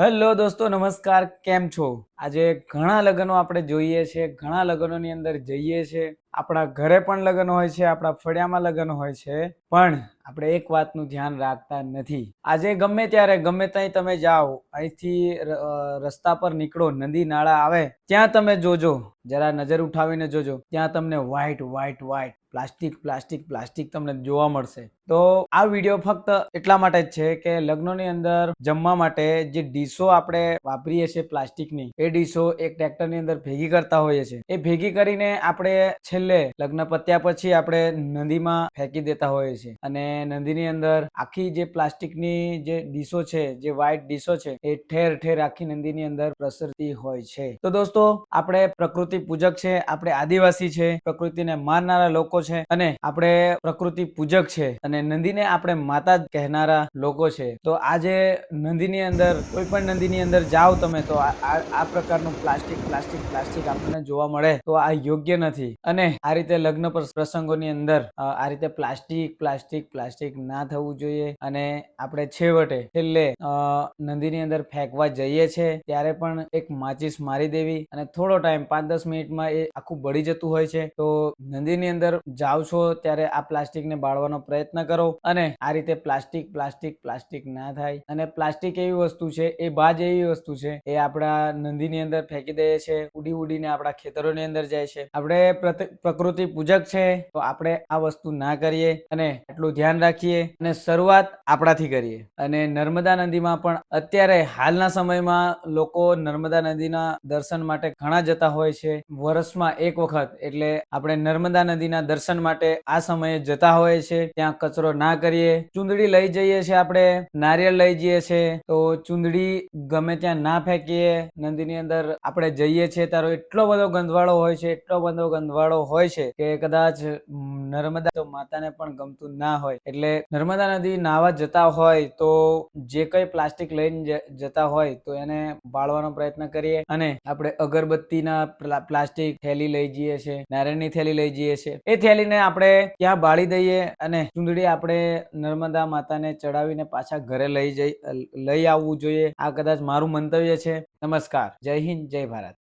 Hello દોસ્તો, નમસ્કાર, કેમ છો? આજે ઘણા લગ્નો આપણે જોઈએ છે, ઘણા લગ્નોની અંદર જઈએ છે. આપણા ઘરે પણ લગ્ન હોય છે, આપણા ફળિયામાં લગ્ન હોય છે, પણ આપણે એક વાતનું ધ્યાન રાખતા નથી. આજે ગમે ત્યારે, ગમે ત્યાં તમે જાઓ, અહીંથી રસ્તા પર નીકળો, નદી નાળા આવે, ત્યાં તમે જોજો, જરા નજર ઉઠાવીને જોજો, ત્યાં તમને white white white plastic plastic plastic તમને જોવા મળશે. તો આ વીડિયો ફક્ત એટલા માટે જ છે કે લગ્નોની અંદર જમવા માટે જે ડીશો આપણે વાપરીએ છીએ પ્લાસ્ટિકની, એ ડીશો એક ટ્રેક્ટરની અંદર ભેગી કરતા હોઈએ છીએ. એ ભેગી કરીને આપણે છેલ્લે લગ્ન પત્યા પછી આપણે નદીમાં ફેંકી દેતા હોઈએ છીએ. અને નદીની અંદર આખી જે પ્લાસ્ટિકની જે ડીશો છે, જે વ્હાઈટ ડીશો છે, એ ઠેર ઠેર આખી નદીની અંદર પ્રસરતી હોય છે. તો દોસ્તો, આપણે પ્રકૃતિ પૂજક છે, આપણે આદિવાસી છે, પ્રકૃતિને માનનારા લોકો છે અને આપણે પ્રકૃતિ પૂજક છે અને નંદીને આપણે માતા કહેનારા લોકો છે. તો આજે નંદીની અંદર, કોઈ પણ નંદીની અંદર જાઓ તમે, તો આ પ્રકારનું પ્લાસ્ટિક પ્લાસ્ટિક પ્લાસ્ટિક આપણને જોવા મળે, તો આ યોગ્ય નથી. અને આ રીતે લગ્ન પર- પ્રસંગોની અંદર આ રીતે પ્લાસ્ટિક પ્લાસ્ટિક પ્લાસ્ટિક ના થવું જોઈએ અને આપણે છેવટે, છેલ્લે નદીની અંદર ફેંકવા જઈએ છે, ત્યારે પણ એક માચીસ મારી દેવી અને થોડો ટાઈમ, પાંચ દસ મિનિટમાં એ આખું બળી જતું હોય છે. તો નદીની અંદર જાઓ છો ત્યારે આ પ્લાસ્ટિકને બાળવાનો પ્રયત્ન કરો અને આ રીતે પ્લાસ્ટિક પ્લાસ્ટિક પ્લાસ્ટિક ના થાય. અને પ્લાસ્ટિક એવી વસ્તુ છે, એ બાજ એવી વસ્તુ છે, એ આપણા નદીની અંદર ફેંકી દઈએ છે, ઉડી ઉડીને આપણા ખેતરોની અંદર જાય છે. આપણે પ્રકૃતિ પૂજક છે, તો આપણે આ વસ્તુ ના કરીએ અને એટલું ધ્યાન રાખીએ અને શરૂઆત આપણાથી કરીએ. અને નર્મદા નદીમાં પણ અત્યારે હાલના સમયમાં લોકો નર્મદા નદીના દર્શન માટે ઘણા જતા હોય છે. વર્ષમાં એક વખત, એટલે આપણે નર્મદા નદીના દર્શન માટે આ સમયે જતા હોય છે. ત્યાં કચરો ના કરીએ. ચૂંદડી લઈ જઈએ છીએ આપણે. નારિયેળ લઈ જઈએ છીએ. તો ચૂંદડી ગમે ત્યાં ના ફેંકીએ. નદીની અંદર આપણે જઈએ છીએ. તારો એટલો બધો ગંધવાળો હોય છે, એટલો બધો ગંધવાળો હોય છે કે કદાચ નર્મદા તો માતાને પણ ગમતું ના હોય. એટલે નર્મદા નદી નાવા જતા હોય તો જે કઈ પ્લાસ્ટિક લઈને જતા હોય તો એને બાળવાનો પ્રયત્ન કરીએ. અને આપણે અગરબત્તીના પ્લાસ્ટિક થેલી લઈ જઈએ છીએ નારિયેળની થેલી લઈ જઈએ છીએ એ થેલીને આપણે ત્યાં બાળી દઈએ અને ચૂંદડી આપણે નર્મદા માતાને ચડાવીને પાછા ઘરે લઈ જઈ, લઈ આવવું જોઈએ. આ કદાચ મારું મંતવ્ય છે. નમસ્કાર. જય હિન્દ, જય ભારત.